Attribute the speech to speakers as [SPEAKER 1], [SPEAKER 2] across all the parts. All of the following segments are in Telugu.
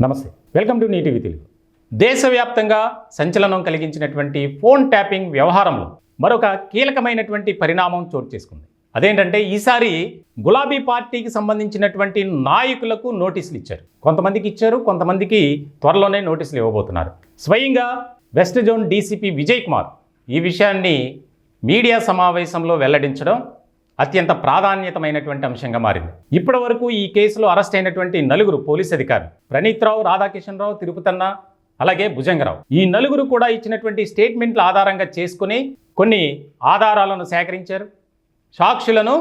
[SPEAKER 1] నమస్తే. వెల్కమ్ టు నీటివి తెలుగు దేశవ్యాప్తంగా సంచలనం కలిగించినటువంటి ఫోన్ ట్యాపింగ్ వ్యవహారంలో మరొక కీలకమైనటువంటి పరిణామం చోటు చేసుకుంది. అదేంటంటే ఈసారి గులాబీ పార్టీకి సంబంధించినటువంటి నాయకులకు నోటీసులు ఇచ్చారు. కొంతమందికి ఇచ్చారు కొంతమందికి త్వరలోనే నోటీసులు ఇవ్వబోతున్నారు. స్వయంగా west zone DCP Vijay Kumar ఈ విషయాన్ని మీడియా సమావేశంలో వెల్లడించడం అత్యంత ప్రాధాన్యతమైనటువంటి అంశంగా మారింది. ఇప్పటి వరకు ఈ కేసులో అరెస్ట్ అయినటువంటి నలుగురు పోలీస్ అధికారులు. ప్రణీత్ రావు రాధాకిషన్ రావు తిరుపతన్న అలాగే భుజంగరావు. ఈ నలుగురు కూడా ఇచ్చినటువంటి స్టేట్మెంట్ల ఆధారంగా చేసుకుని కొన్ని ఆధారాలను సేకరించారు సాక్షులను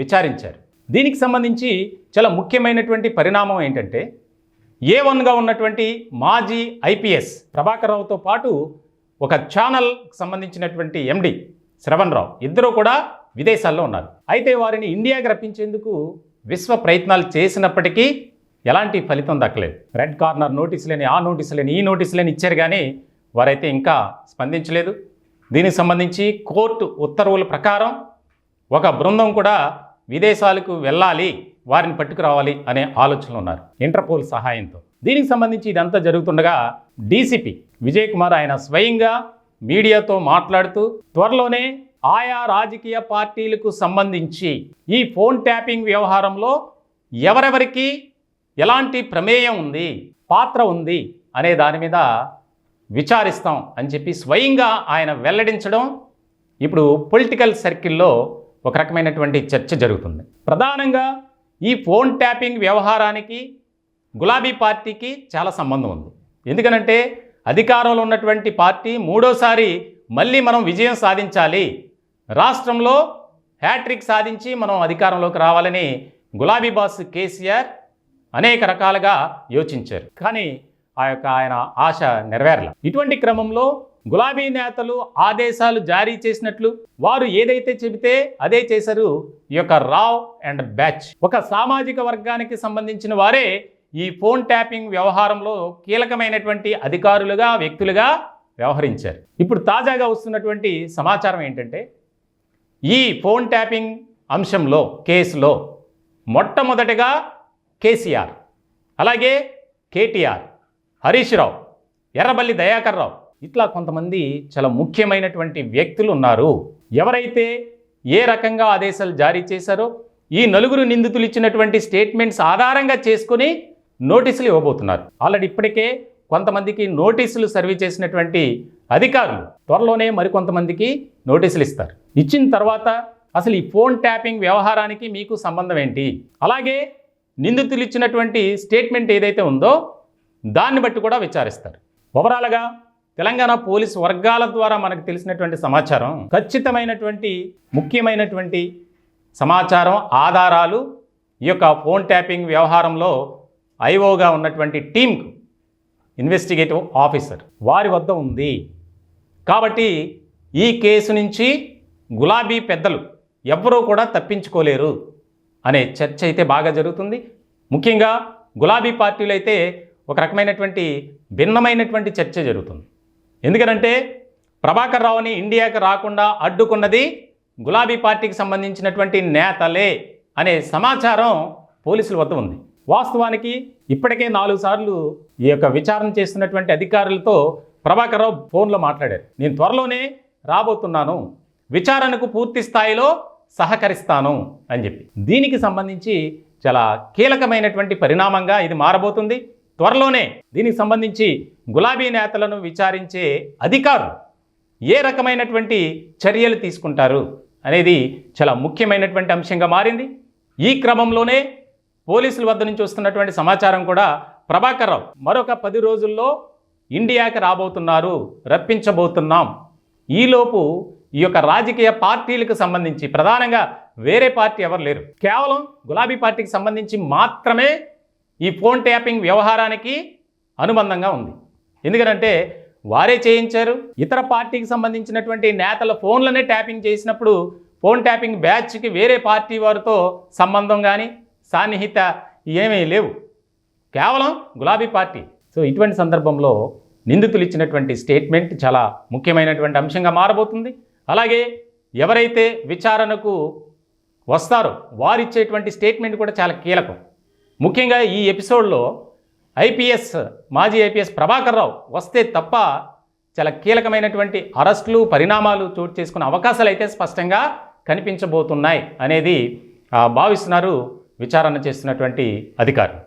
[SPEAKER 1] విచారించారు. దీనికి సంబంధించి చాలా ముఖ్యమైనటువంటి పరిణామం ఏంటంటే ఏ వన్గా ఉన్నటువంటి మాజీ ఐపీఎస్ ప్రభాకర్ రావుతో పాటు ఒక ఛానల్ సంబంధించినటువంటి ఎండి శ్రవణ్ రావు ఇద్దరూ కూడా విదేశాల్లో ఉన్నారు. అయితే వారిని ఇండియాకి రప్పించేందుకు విశ్వ ప్రయత్నాలు చేసినప్పటికీ ఎలాంటి ఫలితం దక్కలేదు. రెడ్ కార్నర్ నోటీసులని ఆ నోటీసులని ఈ నోటీసులని ఇచ్చారు కానీ వారైతే ఇంకా స్పందించలేదు. దీనికి సంబంధించి కోర్టు ఉత్తర్వుల ప్రకారం ఒక బృందం కూడా విదేశాలకు వెళ్ళాలి వారిని పట్టుకురావాలి అనే ఆలోచనలు ఉన్నారు ఇంటర్పోల్ సహాయంతో. దీనికి సంబంధించి ఇదంతా జరుగుతుండగా డీసీపీ విజయ్ కుమార్ ఆయన స్వయంగా మీడియాతో మాట్లాడుతూ త్వరలోనే ఆయా రాజకీయ పార్టీలకు సంబంధించి ఈ ఫోన్ ట్యాపింగ్ వ్యవహారంలో ఎవరెవరికి ఎలాంటి ప్రమేయం ఉంది పాత్ర ఉంది అనే దాని మీద విచారిస్తాం అని చెప్పి స్వయంగా ఆయన వెల్లడించడం ఇప్పుడు పొలిటికల్ సర్కిల్లో ఒక రకమైనటువంటి చర్చ జరుగుతుంది. ప్రధానంగా ఈ ఫోన్ ట్యాపింగ్ వ్యవహారానికి గులాబీ పార్టీకి చాలా సంబంధం ఉంది. ఎందుకనంటే అధికారంలో ఉన్నటువంటి పార్టీ మూడోసారి మళ్ళీ మనం విజయం సాధించాలి రాష్ట్రంలో హ్యాట్రిక్ సాధించి మనం అధికారంలోకి రావాలని గులాబీ బాస్ కేసీఆర్ అనేక రకాలుగా యోచించారు. కానీ ఆ యొక్క ఆయన ఆశ నెరవేరల. ఇటువంటి క్రమంలో గులాబీ నేతలు ఆదేశాలు జారీ చేసినట్లు వారు ఏదైతే చెబితే అదే చేశారు ఈ యొక్క రావ్ అండ్ బ్యాచ్. ఒక సామాజిక వర్గానికి సంబంధించిన వారే ఈ ఫోన్ ట్యాపింగ్ వ్యవహారంలో కీలకమైనటువంటి అధికారులుగా వ్యక్తులుగా వ్యవహరించారు. ఇప్పుడు తాజాగా వస్తున్నటువంటి సమాచారం ఏంటంటే ఈ ఫోన్ ట్యాపింగ్ అంశంలో కేసులో మొట్టమొదటిగా కేసీఆర్ అలాగే కేటీఆర్ హరీష్ రావు ఎర్రబల్లి దయాకర్ రావు. ఇట్లా కొంతమంది చాలా ముఖ్యమైనటువంటి వ్యక్తులు ఉన్నారు. ఎవరైతే ఏ రకంగా ఆదేశాలు జారీ చేశారో ఈ నలుగురు నిందితులు ఇచ్చినటువంటి స్టేట్మెంట్స్ ఆధారంగా చేసుకుని నోటీసులు ఇవ్వబోతున్నారు. ఆల్రెడీ ఇప్పటికే కొంతమందికి నోటీసులు సర్వీ చేసినటువంటి అధికారులు త్వరలోనే మరికొంతమందికి నోటీసులు ఇస్తారు ఇచ్చిన తర్వాత అసలు ఈ ఫోన్ ట్యాపింగ్ వ్యవహారానికి మీకు సంబంధం ఏంటి? అలాగే నిందితులు ఇచ్చినటువంటి స్టేట్మెంట్ ఏదైతే ఉందో దాన్ని బట్టి కూడా విచారిస్తారు. ఓవరాల్గా తెలంగాణ పోలీసు వర్గాల ద్వారా మనకు తెలిసినటువంటి సమాచారం ఖచ్చితమైనటువంటి ముఖ్యమైనటువంటి సమాచారం ఆధారాలు ఈ యొక్క ఫోన్ ట్యాపింగ్ వ్యవహారంలో ఐఓగా ఉన్నటువంటి టీంకు ఇన్వెస్టిగేటివ్ ఆఫీసర్ వారి వద్ద ఉంది. కాబట్టి ఈ కేసు నుంచి గులాబీ పెద్దలు ఎవ్వరూ కూడా తప్పించుకోలేరు అనే చర్చ అయితే బాగా జరుగుతుంది. ముఖ్యంగా గులాబీ పార్టీలు అయితే ఒక రకమైనటువంటి భిన్నమైనటువంటి చర్చ జరుగుతుంది. ఎందుకనంటే ప్రభాకర్ రావుని ఇండియాకి రాకుండా అడ్డుకున్నది గులాబీ పార్టీకి సంబంధించినటువంటి నేతలే అనే సమాచారం పోలీసుల వద్ద ఉంది. వాస్తవానికి ఇప్పటికే నాలుగు సార్లు ఈ యొక్క విచారణ చేస్తున్నటువంటి అధికారులతో ప్రభాకర్ రావు ఫోన్లో మాట్లాడారు. నేను త్వరలోనే రాబోతున్నాను. విచారణకు పూర్తి స్థాయిలో సహకరిస్తాను అని చెప్పి. దీనికి సంబంధించి చాలా కీలకమైనటువంటి పరిణామంగా ఇది మారబోతుంది. త్వరలోనే దీనికి సంబంధించి గులాబీ నేతలను విచారించే అధికారులు ఏ రకమైనటువంటి చర్యలు తీసుకుంటారు అనేది చాలా ముఖ్యమైనటువంటి అంశంగా మారింది. ఈ క్రమంలోనే పోలీసుల వద్ద నుంచి వస్తున్నటువంటి సమాచారం కూడా ప్రభాకర్ రావు మరొక పది రోజుల్లో ఇండియాకి రాబోతున్నారు రప్పించబోతున్నాం. ఈలోపు ఈ యొక్క రాజకీయ పార్టీలకు సంబంధించి ప్రధానంగా వేరే పార్టీ ఎవరు లేరు. కేవలం గులాబీ పార్టీకి సంబంధించి మాత్రమే ఈ ఫోన్ ట్యాపింగ్ వ్యవహారానికి అనుబంధంగా ఉంది. ఎందుకంటే వారే చేయించారు. ఇతర పార్టీకి సంబంధించినటువంటి నేతల ఫోన్లనే ట్యాపింగ్ చేసినప్పుడు ఫోన్ ట్యాపింగ్ బ్యాచ్కి వేరే పార్టీ వారితో సంబంధం కానీ సాన్నిహిత ఏమీ లేవు. కేవలం గులాబీ పార్టీ. సో ఇటువంటి సందర్భంలో నిందితులు ఇచ్చినటువంటి స్టేట్మెంట్ చాలా ముఖ్యమైనటువంటి అంశంగా మారబోతుంది. అలాగే ఎవరైతే విచారణకు వస్తారో వారిచ్చేటువంటి స్టేట్మెంట్ కూడా చాలా కీలకం. ముఖ్యంగా ఈ ఎపిసోడ్లో ఐపీఎస్ మాజీ ఐపీఎస్ ప్రభాకర్ రావు వస్తే తప్ప చాలా కీలకమైనటువంటి అరెస్టులు పరిణామాలు చోటు చేసుకునే అవకాశాలు అయితే స్పష్టంగా కనిపించబోతున్నాయి అనేది భావిస్తున్నారు విచారణ చేస్తున్నటువంటి అధికారులు.